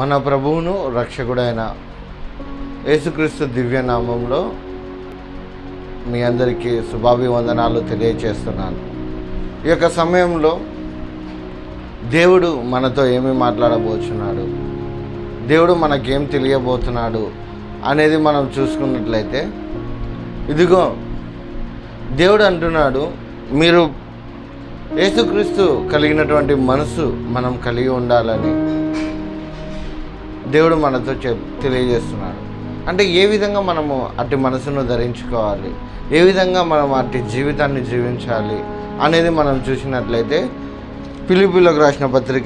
మన ప్రభువును రక్షకుడైన యేసుక్రీస్తు దివ్యనామంలో మీ అందరికీ శుభాభివందనాలు తెలియచేస్తున్నాను. ఈ యొక్క సమయంలో దేవుడు మనతో ఏమి మాట్లాడబోతున్నాడు దేవుడు మనకేం తెలియబోతున్నాడు అనేది మనం చూసుకున్నట్లయితే ఇదిగో దేవుడు అంటున్నాడు మీరు యేసుక్రీస్తు కలిగినటువంటి మనసు మనం కలిగి ఉండాలని. దేవుడు మనతో చెప్ తెలియజేస్తున్నాడు. అంటే ఏ విధంగా మనము అట్టి మనసును ధరించుకోవాలి? ఏ విధంగా మనం అటు జీవితాన్ని జీవించాలి? అనేది మనం చూసినట్లయితే పిలిపిలోకి రాసిన పత్రిక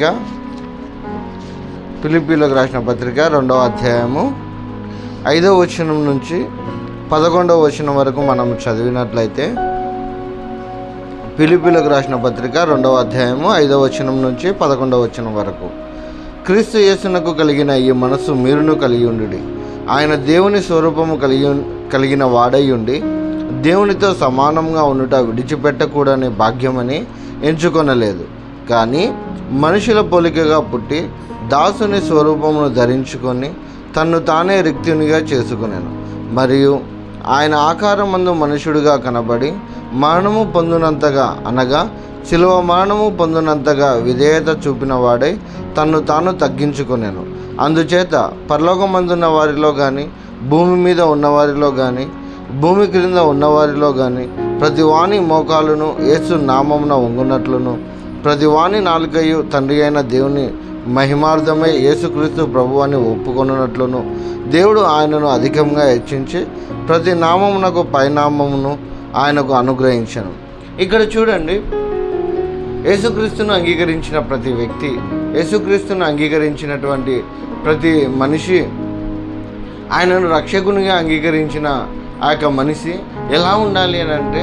పిలిపిలోకి రాసిన పత్రిక రెండవ అధ్యాయము ఐదవ వచనం నుంచి పదకొండవ వచనం వరకు మనం చదివినట్లయితే పిలిపిలోకి రాసిన పత్రిక రెండవ అధ్యాయము ఐదవ వచనం నుంచి పదకొండవ వచనం వరకు. క్రీస్తు యేసునకు కలిగిన ఈ మనసు మీరును కలిగి ఉండి ఆయన దేవుని స్వరూపము కలిగి కలిగిన వాడై ఉండి దేవునితో సమానంగా ఉండుట విడిచిపెట్టకూడని భాగ్యమని ఎంచుకొనలేదు. కానీ మనుషుల పోలికగా పుట్టి దాసుని స్వరూపమును ధరించుకొని తన్ను తానే రిక్తునిగా చేసుకునేను. మరియు ఆయన ఆకారమందు మనుషుడుగా కనబడి మరణము పొందినంతగా అనగా శిలువ మరణము పొందినంతగా విధేయత చూపిన వాడై తన్ను తాను తగ్గించుకునేను. అందుచేత పరలోకమందున్న వారిలో కానీ భూమి మీద ఉన్నవారిలో కానీ భూమి క్రింద ఉన్నవారిలో కానీ ప్రతి వాణి మోకాలును యేసు నామమున వంగునట్లును. ప్రతి వాణి నాలుకయు తండ్రి అయిన దేవుని మహిమార్థమై యేసుక్రీస్తు ప్రభు అని ఒప్పుకొనున్నట్లును. దేవుడు ఆయనను అధికంగా హెచ్చించి ప్రతి నామమునకు పైనామమును ఆయనకు అనుగ్రహించను. ఇక్కడ చూడండి యేసుక్రీస్తును అంగీకరించిన ప్రతి వ్యక్తి యేసుక్రీస్తును అంగీకరించినటువంటి ప్రతి మనిషి ఆయనను రక్షకునిగా అంగీకరించిన ఆ యొక్క మనిషి ఎలా ఉండాలి అని అంటే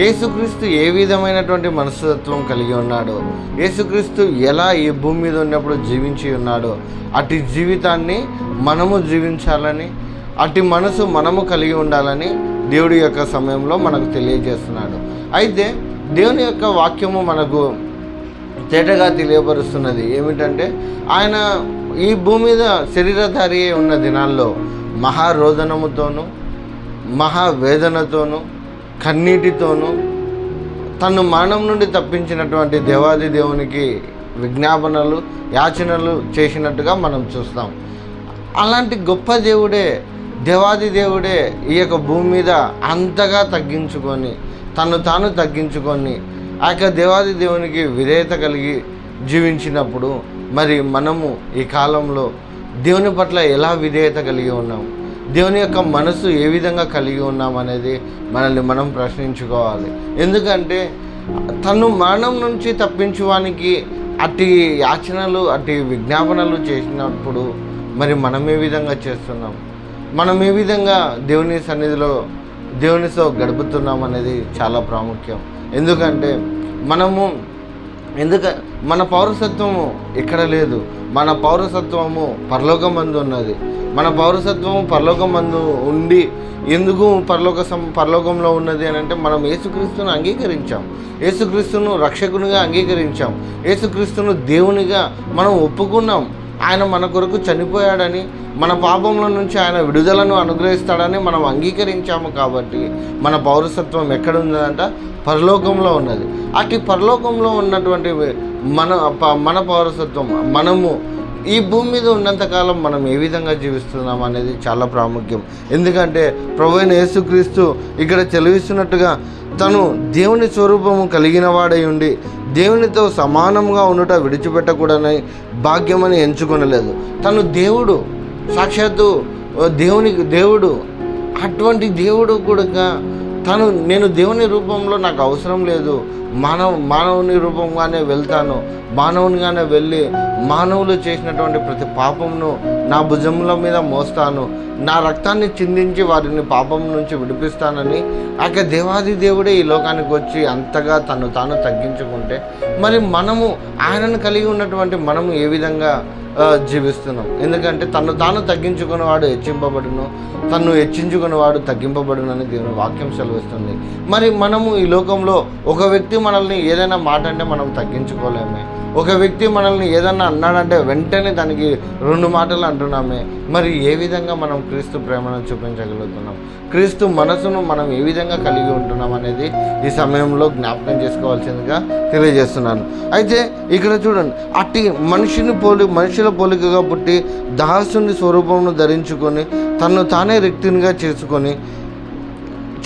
యేసుక్రీస్తు ఏ విధమైనటువంటి మనస్తత్వం కలిగి ఉన్నాడో యేసుక్రీస్తు ఎలా ఈ భూమి మీద ఉన్నప్పుడు జీవించి ఉన్నాడో అటు జీవితాన్ని మనము జీవించాలని అటు మనసు మనము కలిగి ఉండాలని దేవుడి యొక్క సమయంలో మనకు తెలియజేస్తున్నాడు. అయితే దేవుని యొక్క వాక్యము మనకు తేటగా తెలియపరుస్తున్నది ఏమిటంటే ఆయన ఈ భూమి మీద శరీరధారి ఉన్న దినాల్లో మహారోదనముతోనూ మహావేదనతోనూ కన్నీటితోనూ తను మరణం నుండి తప్పించినటువంటి దేవాది దేవునికి విజ్ఞాపనలు యాచనలు చేసినట్టుగా మనం చూస్తాం. అలాంటి గొప్ప దేవుడే దేవాది దేవుడే ఈ యొక్క భూమి మీద అంతగా తగ్గించుకొని తను తాను తగ్గించుకొని ఆ యొక్క దేవాది దేవునికి విధేయత కలిగి జీవించినప్పుడు మరి మనము ఈ కాలంలో దేవుని పట్ల ఎలా విధేయత కలిగి ఉన్నాం? దేవుని యొక్క మనసు ఏ విధంగా కలిగి ఉన్నాం అనేది మనల్ని మనం ప్రశ్నించుకోవాలి. ఎందుకంటే తను మరణం నుంచి తప్పించువానికి అట్టి యాచనలు అట్టి విజ్ఞాపనలు చేసినప్పుడు మరి మనం ఏ విధంగా చేస్తున్నాం? మనం ఏ విధంగా దేవుని సన్నిధిలో దేవునితో గడుపుతున్నాం అనేది చాలా ప్రాముఖ్యం. ఎందుకంటే మనము ఎందుక మన పౌరసత్వము ఇక్కడ లేదు. మన పౌరసత్వము పరలోకమందు ఉన్నది. మన పౌరసత్వము పరలోకమందు ఉండి ఎందుకు పరలోక సం పరలోకంలో ఉన్నది అని అంటే మనం యేసుక్రీస్తును అంగీకరించాం. యేసుక్రీస్తును రక్షకునిగా అంగీకరించాం. యేసుక్రీస్తును దేవునిగా మనం ఒప్పుకున్నాం. ఆయన మన కొరకు చనిపోయాడని మన పాపంలో నుంచి ఆయన విడుదలను అనుగ్రహిస్తాడని మనం అంగీకరించాము కాబట్టి మన పౌరసత్వం ఎక్కడ ఉందంట పరలోకంలో ఉన్నది. అటు పరలోకంలో ఉన్నటువంటి మన ప- మన పౌరసత్వం మనము ఈ భూమి మీద ఉన్నంతకాలం మనం ఏ విధంగా జీవిస్తున్నాం అనేది చాలా ప్రాముఖ్యం. ఎందుకంటే ప్రభు అయిన యేసుక్రీస్తు ఇక్కడ తెలివిస్తున్నట్టుగా తను దేవుని స్వరూపము కలిగిన వాడై ఉండి దేవునితో సమానంగా ఉండుట విడిచిపెట్టకూడని భాగ్యమని ఎంచుకొనలేదు. తను దేవుడు సాక్షాత్తు దేవునికి దేవుడు అటువంటి దేవుడు కూడా తను నేను దేవుని రూపంలో నాకు అవసరం లేదు. మానవ మానవుని రూపంగానే వెళ్తాను. మానవునిగానే వెళ్ళి మానవులు చేసినటువంటి ప్రతి పాపమును నా భుజముల మీద మోస్తాను. నా రక్తాన్ని చిందించి వారిని పాపం నుంచి విడిపిస్తానని ఆ దేవాది దేవుడే ఈ లోకానికి వచ్చి అంతగా తను తాను తగ్గించుకుంటే మరి మనము ఆయనను కలిగి ఉన్నటువంటి మనము ఏ విధంగా జీవిస్తున్నాం. ఎందుకంటే తను తాను తగ్గించుకున్నవాడు హెచ్చింపబడును తను హెచ్చించుకున్నవాడు తగ్గింపబడును అని దేవుని వాక్యం సెలవిస్తుంది. మరి మనము ఈ లోకంలో ఒక వ్యక్తి మనల్ని ఏదైనా మాట అంటే మనం తగ్గించుకోలేమే. ఒక వ్యక్తి మనల్ని ఏదన్నా అన్నాడంటే వెంటనే దానికి రెండు మాటలు అంటున్నామే. మరి ఏ విధంగా మనం క్రీస్తు ప్రేమను చూపించగలుగుతున్నాం? క్రీస్తు మనసును మనం ఏ విధంగా కలిగి ఉంటున్నాం అనేది ఈ సమయంలో జ్ఞాపకం చేసుకోవాల్సిందిగా తెలియజేస్తున్నాను. అయితే ఇక్కడ చూడండి అట్టి మనిషిని పోలి మనుషుల పోలికగా పుట్టి దాసుని స్వరూపమును ధరించుకొని తను తానే రిక్తినిగా చేసుకొని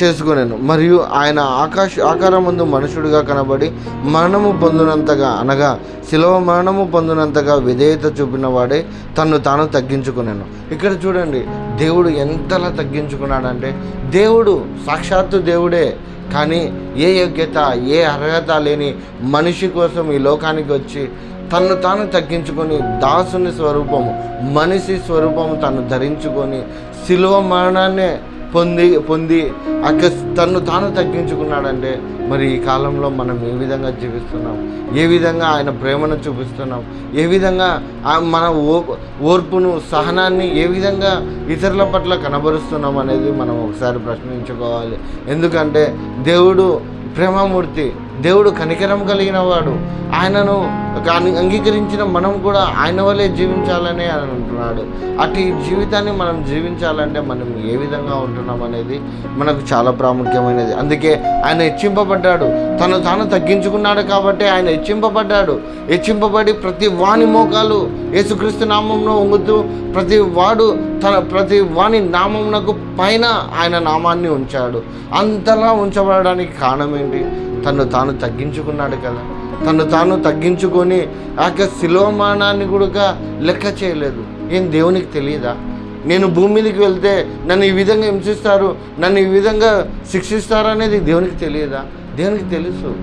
చేసుకునేను. మరియు ఆయన ఆకాశ ఆకారం ముందు మనుషుడిగా కనబడి మరణము పొందినంతగా అనగా శిలవ మరణము పొందినంతగా విధేయత చూపిన వాడే తను తాను తగ్గించుకునేను. ఇక్కడ చూడండి దేవుడు ఎంతలా తగ్గించుకున్నాడంటే దేవుడు సాక్షాత్తు దేవుడే కానీ ఏ యోగ్యత ఏ అర్హత లేని మనిషి కోసం ఈ లోకానికి వచ్చి తను తాను తగ్గించుకొని దాసుని స్వరూపము మనిషి స్వరూపము తను ధరించుకొని శిలువ మరణాన్నే పొంది పొంది అక్క తను తాను తగ్గించుకున్నాడంటే మరి ఈ కాలంలో మనం ఏ విధంగా జీవిస్తున్నాం? ఏ విధంగా ఆయన ప్రేమను చూపిస్తున్నాం? ఏ విధంగా మన ఓ ఓర్పును సహనాన్ని ఏ విధంగా ఇతరుల పట్ల కనబరుస్తున్నాం అనేది మనం ఒకసారి ప్రశ్నించుకోవాలి. ఎందుకంటే దేవుడు ప్రేమమూర్తి దేవుడు కనికరం కలిగిన వాడు ఆయనను అంగీకరించిన మనం కూడా ఆయన వల్లే జీవించాలని అని అంటున్నాడు. అటు ఈ జీవితాన్ని మనం జీవించాలంటే మనం ఏ విధంగా ఉంటున్నాం అనేది మనకు చాలా ప్రాముఖ్యమైనది. అందుకే ఆయన హెచ్చింపబడ్డాడు. తను తాను తగ్గించుకున్నాడు కాబట్టి ఆయన హెచ్చింపబడ్డాడు. హెచ్చింపబడి ప్రతి వాని మోకాలు యేసుక్రీస్తు నామంలో ఉంగుతూ ప్రతి వాడు తన ప్రతి వాని నామమునకు పైన ఆయన నామాన్ని ఉంచాడు. అంతలా ఉంచబడడానికి కారణం ఏంటి తను తాను తగ్గించుకున్నాడు కదా. తను తాను తగ్గించుకొని ఆ యొక్క శిలోమానాన్ని కూడా లెక్క చేయలేదు. ఏం దేవునికి తెలియదా? నేను భూమి మీదకి వెళ్తే నన్ను ఈ విధంగా హింసిస్తారు నన్ను ఈ విధంగా శిక్షిస్తారు అనేది దేవునికి తెలియదా? దేవునికి తెలుసు.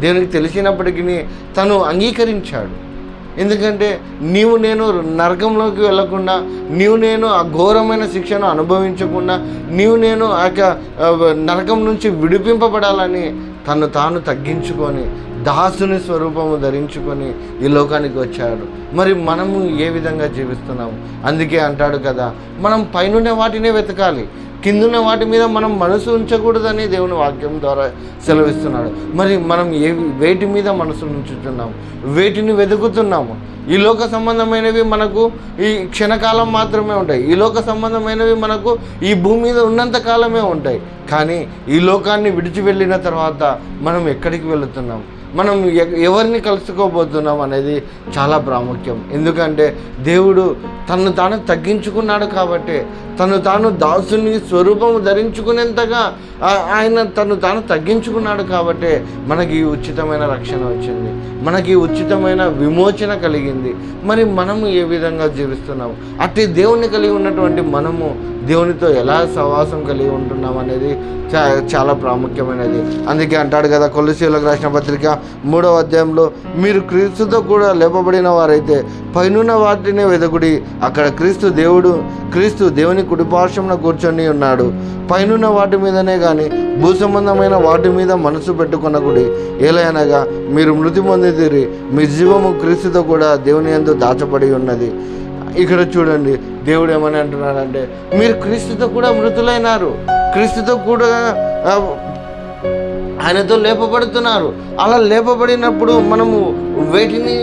దేవునికి తెలిసినప్పటికీ తను అంగీకరించాడు. ఎందుకంటే నీవు నేను నరకంలోకి వెళ్ళకుండా నీవు నేను ఆ ఘోరమైన శిక్షను అనుభవించకుండా నీవు నేను ఆ యొక్క ఆ, నరకం నుంచి విడిపింపబడాలని తను తాను తగ్గించుకొని దాసుని స్వరూపము ధరించుకొని ఈ లోకానికి వచ్చాడు. మరి మనము ఏ విధంగా జీవిస్తున్నాము? అందుకే అంటాడు కదా మనం పైనుండే వాటినే వెతకాలి. కిందున్న వాటి మీద మనం మనసు ఉంచకూడదని దేవుని వాక్యం ద్వారా సెలవిస్తున్నాడు. మరి మనం ఏ వేటి మీద మనసు ఉంచుతున్నాము వేటిని వెతుకుతున్నాము? ఈ లోక సంబంధమైనవి మనకు ఈ క్షణకాలం మాత్రమే ఉంటాయి. ఈ లోక సంబంధమైనవి మనకు ఈ భూమి మీద ఉన్నంత కాలమే ఉంటాయి. కానీ ఈ లోకాన్ని విడిచి వెళ్ళిన తర్వాత మనం ఎక్కడికి వెళుతున్నాము మనం ఎ- ఎవరిని కలుసుకోబోతున్నాం అనేది చాలా ప్రాముఖ్యం. ఎందుకంటే దేవుడు తను తాను తగ్గించుకున్నాడు కాబట్టి తను తాను దాసుని స్వరూపము ధరించుకునేంతగా ఆయన తను తాను తగ్గించుకున్నాడు కాబట్టి మనకి ఉచితమైన రక్షణ వచ్చింది. మనకి ఉచితమైన విమోచన కలిగింది. మరి మనము ఏ విధంగా జీవిస్తున్నాము? అట్టి దేవుణ్ణి కలిగి ఉన్నటువంటి మనము దేవునితో ఎలా సహవాసం కలిగి ఉంటున్నాం అనేది చా చాలా ప్రాముఖ్యమైనది. అందుకే అంటాడు కదా కొలసీలకు రాసిన పత్రిక మూడవ అధ్యాయంలో మీరు క్రీస్తుతో కూడా లేపబడిన వారైతే పైనున్న వాటినే వెదకుడి. అక్కడ క్రీస్తు దేవుడు క్రీస్తు దేవుని కుడిపార్శ్వమున కూర్చొని ఉన్నాడు. పైనున్న వాటి మీదనే కానీ భూ సంబంధమైన వాటి మీద మనసు పెట్టుకొనకుడి. ఏలయనగా మీరు మృతి పొందితిరి. మీ జీవము క్రీస్తుతో కూడా దేవుని ఎందు దాచబడి ఉన్నది. ఇక్కడ చూడండి దేవుడు ఏమని అంటున్నాడంటే మీరు క్రీస్తుతో కూడా మృతులైనారు. క్రీస్తుతో కూడా ఆయనతో లేపబడుతున్నారు. అలా లేపబడినప్పుడు మనము వేటిని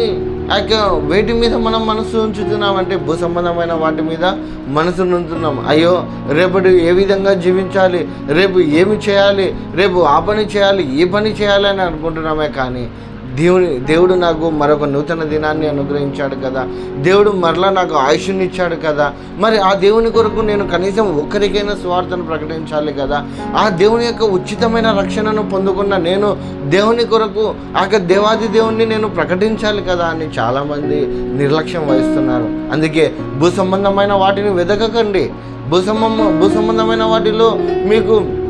ఆ వేటి మీద మనం మనసు ఉంచుతున్నామంటే భూ సంబంధమైన వాటి మీద మనసు ఉంచుతున్నాం. అయ్యో రేపటి ఏ విధంగా జీవించాలి? రేపు ఏమి చేయాలి? రేపు ఆ పని చేయాలి ఈ పని చేయాలి అని అనుకుంటున్నామే కానీ దేవుని దేవుడు నాకు మరొక నూతన దినాన్ని అనుగ్రహించాడు కదా. దేవుడు మరలా నాకు ఆయుష్ని ఇచ్చాడు కదా. మరి ఆ దేవుని కొరకు నేను కనీసం ఒక్కరికైనా స్వార్థను ప్రకటించాలి కదా. ఆ దేవుని యొక్క ఉచితమైన రక్షణను పొందుకున్న నేను దేవుని కొరకు ఆ దేవాది దేవుణ్ణి నేను ప్రకటించాలి కదా అని చాలామంది నిర్లక్ష్యం వహిస్తున్నారు. అందుకే భూ సంబంధమైన వాటిని వెతకకండి భూ సంబంధ భూ సంబంధమైన వాటిలో మీకు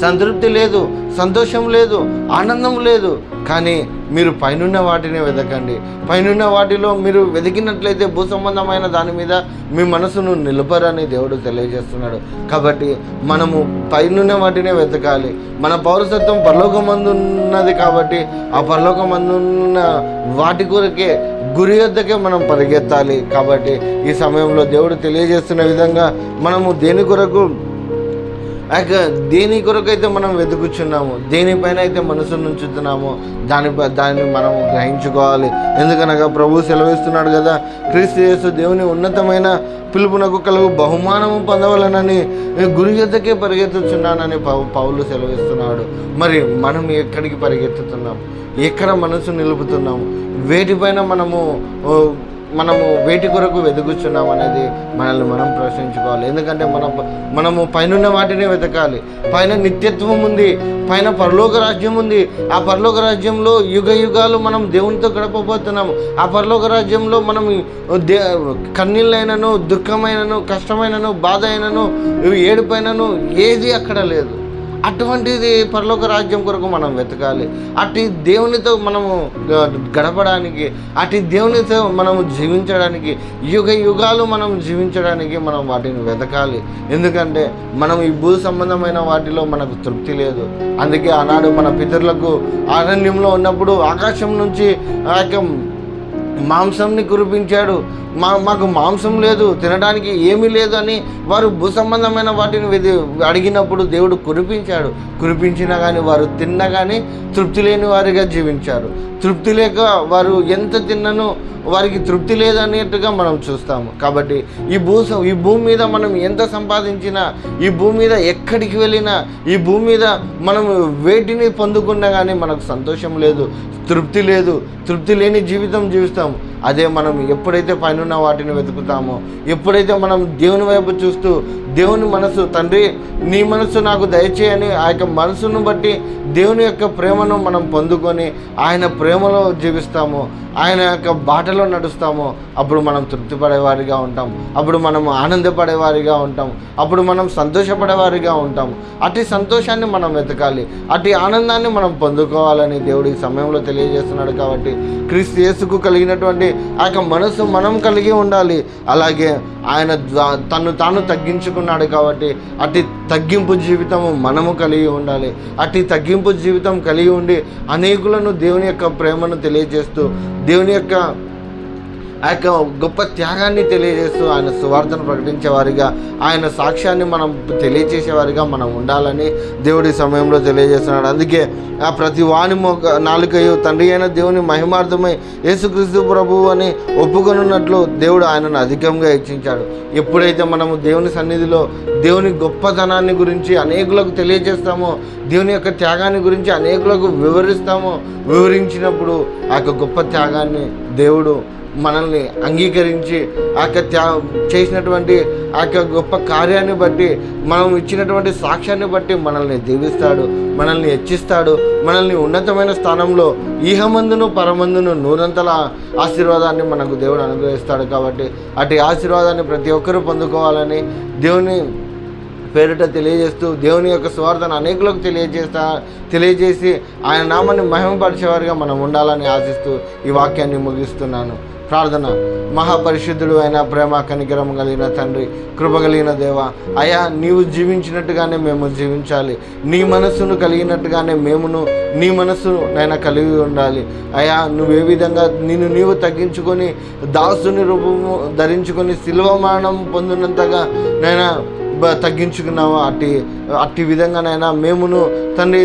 సంతృప్తి లేదు సంతోషం లేదు ఆనందం లేదు. కానీ మీరు పైనున్న వాటిని వెతకండి పైనున్న వాటిలో మీరు వెతికినట్లయితే భూ సంబంధమైన దాని మీద మీ మనసును నిలపరని దేవుడు తెలియజేస్తున్నాడు. కాబట్టి మనము పైనున్న వాటినే వెతకాలి. మన పౌరసత్వం పరలోకమందున్నది కాబట్టి ఆ పరలోకమందున్న వాటి కొరకే గురి వద్దకే మనం పరిగెత్తాలి. కాబట్టి ఈ సమయంలో దేవుడు తెలియజేస్తున్న విధంగా మనము దేని కొరకు ఆ uh, దేని కొరకైతే మనం వెతుకుచున్నాము దేనిపైన అయితే మనసును ఉంచుతున్నామో దానిపై దాన్ని మనం గ్రహించుకోవాలి. ఎందుకనగా ప్రభు సెలవిస్తున్నాడు కదా క్రీస్తు యేసు దేవుని ఉన్నతమైన పిలుపునకు కలుగు బహుమానము పొందవలనని గురి ఎద్దకే పరిగెత్తుచున్నానని పౌలు సెలవిస్తున్నాడు. మరి మనం ఎక్కడికి పరిగెత్తుతున్నాం? ఎక్కడ మనసు నిలుపుతున్నాము వేటిపైన మనము మనము వేటి కొరకు వెతుకుతున్నాం అనేది మనల్ని మనం ప్రశ్నించుకోవాలి. ఎందుకంటే మనం మనము పైనున్న వాటిని వెతకాలి. పైన నిత్యత్వం ఉంది పైన పరలోక రాజ్యం ఉంది. ఆ పరలోక రాజ్యంలో యుగ యుగాలు మనం దేవునితో గడపబోతున్నాము. ఆ పరలోక రాజ్యంలో మనం దే కన్నీళ్ళైనను దుఃఖమైనను కష్టమైనను బాధ అయినను ఏడుపైనను ఏది అక్కడ లేదు. అటువంటిది పరలోక రాజ్యం కొరకు మనం వెతకాలి. అటు దేవునితో మనము గడపడానికి అటు దేవునితో మనము జీవించడానికి యుగ యుగాలు మనం జీవించడానికి మనం వాటిని వెతకాలి. ఎందుకంటే మనం ఈ భూ సంబంధమైన వాటిలో మనకు తృప్తి లేదు. అందుకే ఆనాడు మన పితరులకు అరణ్యంలో ఉన్నప్పుడు ఆకాశం నుంచి ఆ యొక్క మాంసంని కురిపించాడు. మా మాకు మాంసం లేదు తినడానికి ఏమీ లేదు అని వారు భూ సంబంధమైన వాటిని అడిగినప్పుడు దేవుడు కురిపించాడు. కురిపించినా కానీ వారు తిన్నా కానీ తృప్తి లేని వారిగా జీవించారు. తృప్తి లేక వారు ఎంత తిన్నను వారికి తృప్తి లేదనేట్టుగా మనం చూస్తాము. కాబట్టి ఈ భూ ఈ భూమి మీద మనం ఎంత సంపాదించినా ఈ భూమి మీద ఎక్కడికి వెళ్ళినా ఈ భూమి మీద మనం వేటిని పొందుకున్నా కానీ మనకు సంతోషం లేదు తృప్తి లేదు తృప్తి లేని జీవితం జీవిస్తాం అదే మనం ఎప్పుడైతే పైనున్న వాటిని వెతుకుతామో ఎప్పుడైతే మనం దేవుని వైపు చూస్తూ దేవుని మనసు తండ్రి నీ మనసు నాకు దయచేయని ఆ యొక్క మనసును బట్టి దేవుని యొక్క ప్రేమను మనం పొందుకొని ఆయన ప్రేమ ప్రేమలో జీవిస్తాము ఆయన యొక్క బాటలో నడుస్తామో. అప్పుడు మనం తృప్తి పడేవారిగా ఉంటాం. అప్పుడు మనం ఆనందపడేవారిగా ఉంటాం. అప్పుడు మనం సంతోషపడేవారిగా ఉంటాం. అటు సంతోషాన్ని మనం వెతకాలి. అటు ఆనందాన్ని మనం పొందుకోవాలని దేవుడు ఈ సమయంలో తెలియజేస్తున్నాడు కాబట్టి క్రీస్తు యేసుకు కలిగినటువంటి ఆ యొక్క మనసు మనం కలిగి ఉండాలి. అలాగే ఆయన తను తాను తగ్గించుకున్నాడు కాబట్టి అటు తగ్గింపు జీవితము మనము కలిగి ఉండాలి. అటు తగ్గింపు జీవితం కలిగి ఉండి అనేకులను దేవుని యొక్క ప్రేమను తెలియజేస్తూ దేవుని యొక్క ఆ యొక్క గొప్ప త్యాగాన్ని తెలియజేస్తూ ఆయన సువార్తను ప్రకటించేవారిగా ఆయన సాక్ష్యాన్ని మనం తెలియజేసేవారిగా మనం ఉండాలని దేవుడి సమయంలో తెలియజేస్తున్నాడు. అందుకే ఆ ప్రతి వాణి మొక్క నాలుకయు తండ్రి అయిన దేవుని మహిమార్థమై యేసుక్రీస్తు ప్రభువు అని ఒప్పుకొనున్నట్లు దేవుడు ఆయనను అధికంగా హెచ్చించాడు. ఎప్పుడైతే మనము దేవుని సన్నిధిలో దేవుని గొప్పతనాన్ని గురించి అనేకులకు తెలియజేస్తామో దేవుని యొక్క త్యాగాన్ని గురించి అనేకులకు వివరిస్తామో వివరించినప్పుడు ఆ యొక్క గొప్ప త్యాగాన్ని దేవుడు మనల్ని అంగీకరించి ఆ యొక్క త్యా చేసినటువంటి ఆ యొక్క గొప్ప కార్యాన్ని బట్టి మనం ఇచ్చినటువంటి సాక్ష్యాన్ని బట్టి మనల్ని దీవిస్తాడు మనల్ని హెచ్చిస్తాడు మనల్ని ఉన్నతమైన స్థానంలో ఈహమందును పరమందును నూరంతల ఆశీర్వాదాన్ని మనకు దేవుడు అనుగ్రహిస్తాడు కాబట్టి అటు ఆశీర్వాదాన్ని ప్రతి ఒక్కరూ పొందుకోవాలని దేవుని పేరిట తెలియజేస్తూ దేవుని యొక్క స్వార్థను అనేకులకు తెలియజేస్తా తెలియజేసి ఆయన నామాన్ని మహిమపరిచేవారిగా మనం ఉండాలని ఆశిస్తూ ఈ వాక్యాన్ని ముగిస్తున్నాను. ప్రార్థన. మహాపరిశుద్ధుడు అయిన ప్రేమ కనికరం కలిగిన తండ్రి కృప కలిగిన దేవ అయా నీవు జీవించినట్టుగానే మేము జీవించాలి. నీ మనస్సును కలిగినట్టుగానే మేమును నీ మనస్సును నైనా కలిగి ఉండాలి. అయా నువ్వు ఏ విధంగా నిన్ను నీవు తగ్గించుకొని దాసుని రూపము ధరించుకొని శిల్వ మరణం పొందినంతగా నైనా తగ్గించుకున్నావు. అట్టి అట్టి విధంగానైనా మేమును తండ్రి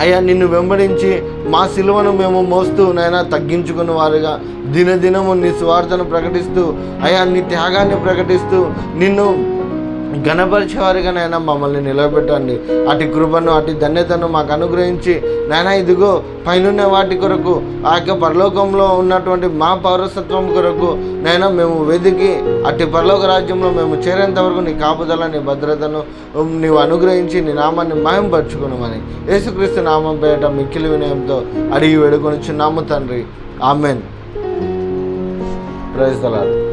అయ్యా నిన్ను వెంబడించి మా సిలువను మేము మోస్తూ నైనా తగ్గించుకున్న వారుగా దినదినము నీ స్వార్థను ప్రకటిస్తూ అయ్యా నీ త్యాగాన్ని ప్రకటిస్తూ నిన్ను గణపరిచేవారిగా నైనా మమ్మల్ని నిలబెట్టండి. అటు కృపను అటు ధన్యతను మాకు అనుగ్రహించి నైనా ఇదిగో పైనున్న వాటి కొరకు ఆ యొక్క పరలోకంలో ఉన్నటువంటి మా పౌరసత్వం కొరకు నైనా మేము వెతికి అట్టి పరలోక రాజ్యంలో మేము చేరేంత వరకు నీ కాపుదల నీ భద్రతను నీవు అనుగ్రహించి నీ నామాన్ని మహింపరచుకున్నామని యేసుక్రీస్తు నామం పేట మిక్కిలి వినయంతో అడిగి వేడుకొని చిన్నాము తండ్రి. ఆమెన్. ప్రైజ్ దలాడు